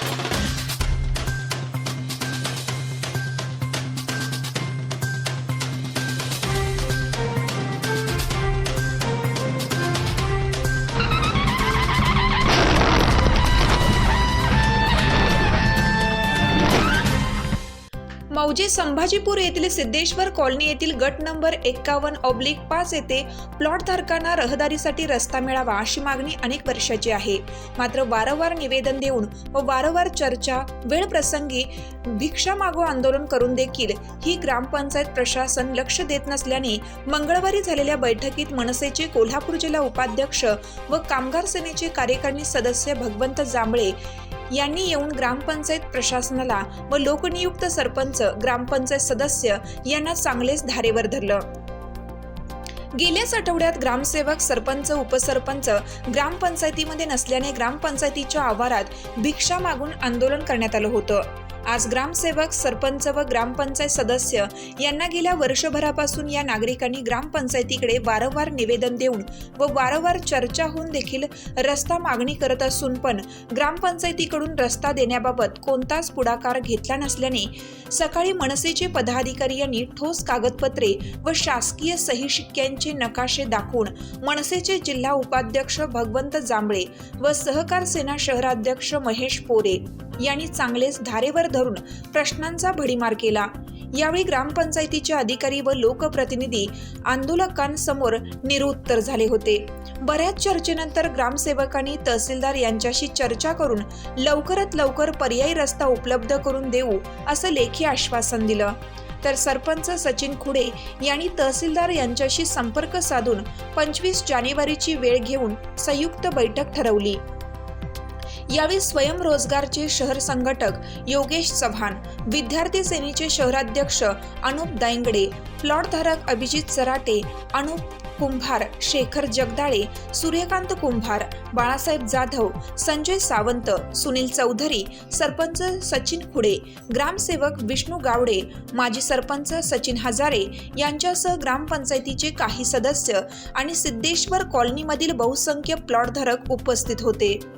Thank you. मौजे संभाजीपूर येथील Siddheshwar colony येथील गट नंबर एक्कावन्न ऑब्लिक पाच येथे प्लॉट धारकांना रहदारीसाठी रस्ता मिळावा अशी मागणी अनेक वर्षाची आहे. मात्र वारंवार निवेदन देऊन व वारंवार चर्चा वेळ प्रसंगी भिक्षा मागो आंदोलन करून देखील ही ग्रामपंचायत प्रशासन लक्ष देत नसल्याने मंगळवारी झालेल्या बैठकीत मनसेचे कोल्हापूर जिल्हा उपाध्यक्ष व कामगार सेनेचे कार्यकारिणी सदस्य भगवंत जांभळे यांनी येऊन ग्रामपंचायत प्रशासनाला व लोकनियुक्त सरपंच ग्रामपंचायत सदस्य यांना चांगलेच धारेवर धरलं. गेल्याच आठवड्यात ग्रामसेवक सरपंच उपसरपंच ग्रामपंचायतीमध्ये नसल्याने ग्रामपंचायतीच्या आवारात भिक्षा मागून आंदोलन करण्यात आलं होतं. आज ग्रामसेवक सरपंच व ग्रामपंचायत सदस्य यांना गेल्या वर्षभरापासून या नागरिकांनी ग्रामपंचायतीकडे वारंवार निवेदन देऊन व वारंवार चर्चा होऊन देखील रस्ता मागणी करत असून पण ग्रामपंचायतीकडून रस्ता देण्याबाबत कोणताच पुढाकार घेतला नसल्याने सकाळी मनसेचे पदाधिकारी यांनी ठोस कागदपत्रे व शासकीय सही शिक्क्यांचे नकाशे दाखवून मनसेचे जिल्हा उपाध्यक्ष भगवंत जांभळे व सहकार सेना शहराध्यक्ष महेश पोरे यांनी चांगलेच धारेवर धरून प्रश्नांचा भडीमार केला. यावेळी ग्रामपंचायतीचे अधिकारी व लोकप्रतिनिधी आंदोलकांसमोर निरुत्तर झाले होते. बऱ्याच चर्चेनंतर ग्रामसेवकांनी तहसीलदार यांच्याशी चर्चा करून लवकरात लवकर पर्यायी रस्ता उपलब्ध करून देऊ असं लेखी आश्वासन दिलं. तर सरपंच सचिन खुडे यांनी तहसीलदार यांच्याशी संपर्क साधून पंचवीस जानेवारीची वेळ घेऊन संयुक्त बैठक ठरवली. यावेळी स्वयंरोजगारचे शहर संघटक योगेश चव्हाण विद्यार्थी सेनेचे शहराध्यक्ष अनुप दायंगडे प्लॉटधारक अभिजित सराटे अनुप कुंभार शेखर जगदाळे सूर्यकांत कुंभार बाळासाहेब जाधव संजय सावंत सुनील चौधरी सरपंच सचिन खुडे ग्रामसेवक विष्णू गावडे माजी सरपंच सचिन हजारे यांच्यासह ग्रामपंचायतीचे काही सदस्य आणि सिद्धेश्वर कॉलनीमधील बहुसंख्य प्लॉटधारक उपस्थित होते.